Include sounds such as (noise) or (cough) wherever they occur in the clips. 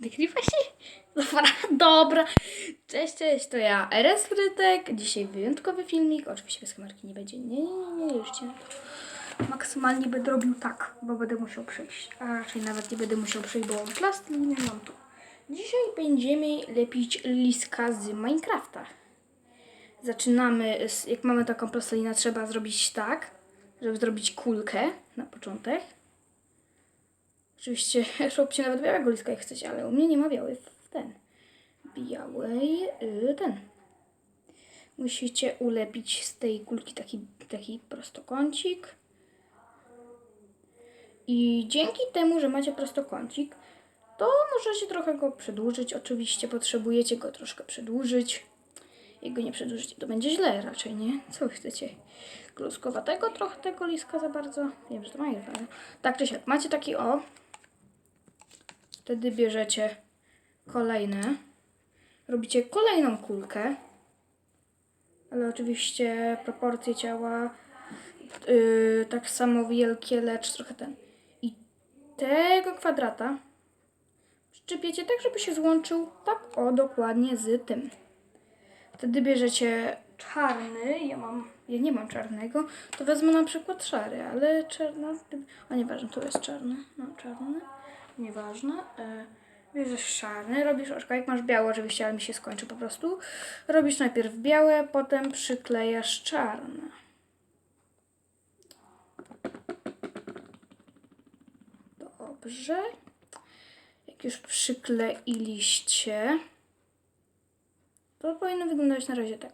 Nagrywa się? Dobra, dobra. Cześć, cześć, to ja, RS Frytek. Dzisiaj wyjątkowy filmik. Oczywiście bez kamerki nie będzie. Nie, nie, nie, już cię. Maksymalnie będę robił tak, bo będę musiał przejść. A raczej nawet nie będę musiał przejść, bo mam plastylinę mam tu. Dzisiaj będziemy lepić liska z Minecrafta. Zaczynamy, jak mamy taką plastylinę, trzeba zrobić tak, żeby zrobić kulkę na początek. Oczywiście (laughs) róbcie nawet białego liska jak chcecie, ale u mnie nie ma białej ten. Białej y, ten. Musicie ulepić z tej kulki taki, taki prostokącik. I dzięki temu, że macie prostokącik, to możecie trochę go przedłużyć. Oczywiście potrzebujecie go troszkę przedłużyć. Jak go nie przedłużycie, to będzie źle raczej, nie? Co chcecie? Kluskowatego trochę tego liska za bardzo. Wiem, że to ma ale tak czy siak. Macie taki o. Wtedy bierzecie kolejne. Robicie kolejną kulkę. Ale oczywiście proporcje ciała yy, tak samo wielkie, lecz trochę ten. I tego kwadrata przyczepiecie tak, żeby się złączył tak o dokładnie z tym. Wtedy bierzecie czarny, ja mam, ja nie mam czarnego, to wezmę na przykład szary, ale czarna, a nieważne, tu jest czarny, no czarny, nieważne. E, bierzesz szarny, robisz oczko, jak masz białe oczywiście, ale mi się skończy po prostu. Robisz najpierw białe, potem przyklejasz czarne. Dobrze. Jak już przykleiliście, to powinno wyglądać na razie tak.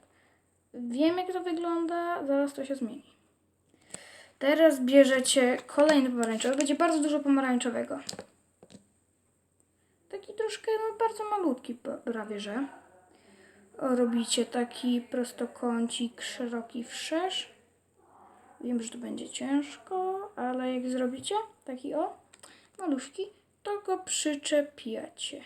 Wiem, jak to wygląda, zaraz to się zmieni. Teraz bierzecie kolejny pomarańczowy. Będzie bardzo dużo pomarańczowego. Taki troszkę, no bardzo malutki prawie, że. Robicie taki prostokącik szeroki wszerz. Wiem, że to będzie ciężko, ale jak zrobicie taki o, maluszki, to go przyczepiacie.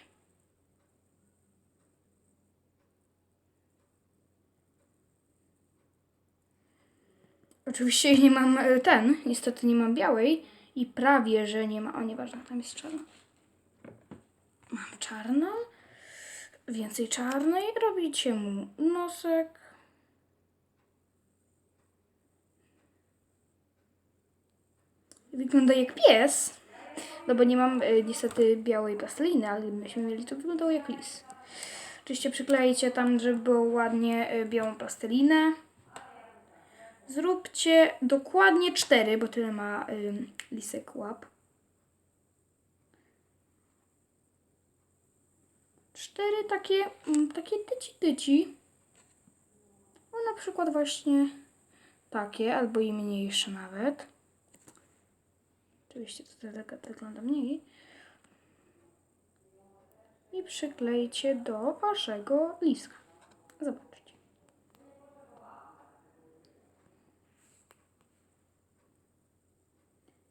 Oczywiście nie mam e, ten, niestety nie mam białej i prawie, że nie ma, o nieważne, tam jest czarna. Mam czarną, więcej czarnej, robicie mu nosek. Wygląda jak pies, no bo nie mam e, niestety białej plasteliny, ale myśmy mieli, to wyglądało jak lis. Oczywiście przyklejcie tam, żeby było ładnie e, białą plastelinę. Zróbcie dokładnie cztery, bo tyle ma lisek łap. Cztery takie, takie tyci tyci. O na przykład właśnie takie, albo i mniejsze nawet. Oczywiście to daleka wygląda mniej. I przyklejcie do waszego liska. Zobaczcie.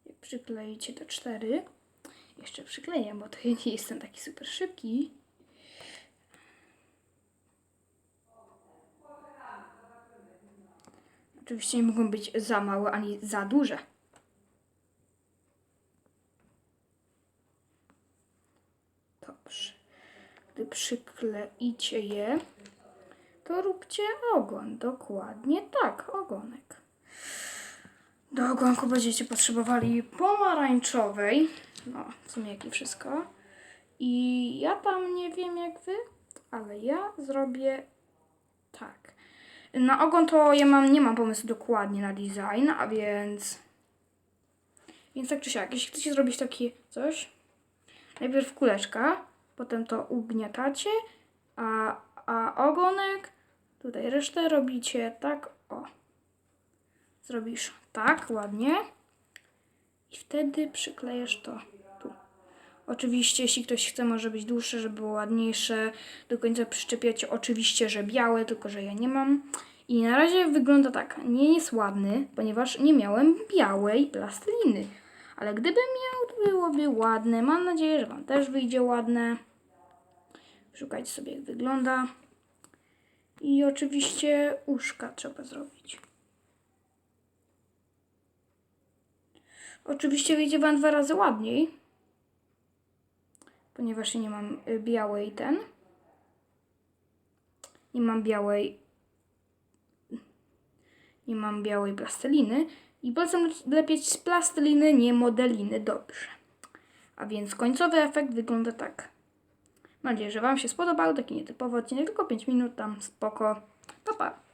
Jak przykleicie te cztery, jeszcze przykleję, bo to ja nie jestem taki super szybki. Oczywiście nie mogą być za małe ani za duże. Dobrze. Gdy przykleicie je, to róbcie ogon. Dokładnie tak, ogonek. Do ogonku będziecie potrzebowali pomarańczowej. No, w sumie jak i wszystko. I ja tam nie wiem jak wy, ale ja zrobię tak. Na ogon to ja mam, nie mam pomysłu dokładnie na design, a więc... Więc tak czy siak, jeśli chcecie zrobić takie coś, najpierw kuleczka, potem to ugniatacie, a, a ogonek, tutaj resztę robicie tak, o. Zrobisz tak, ładnie. I wtedy przyklejasz to tu. Oczywiście, jeśli ktoś chce, może być dłuższe, żeby było ładniejsze. Do końca przyczepiacie oczywiście, że białe, tylko że ja nie mam. I na razie wygląda tak. Nie jest ładny, ponieważ nie miałem białej plasteliny. Ale gdybym miał, byłoby ładne. Mam nadzieję, że Wam też wyjdzie ładne. Szukajcie sobie, jak wygląda. I oczywiście uszka trzeba zrobić. Oczywiście wyjdzie Wam dwa razy ładniej. ponieważ ja nie mam y, białej ten. Nie mam białej. Nie mam białej plasteliny. I polecam lepieć z plasteliny, nie modeliny. Dobrze. A więc końcowy efekt wygląda tak. Mam nadzieję, że Wam się spodobał. Taki nietypowy odcinek, tylko 5 minut tam. Spoko. Pa, pa.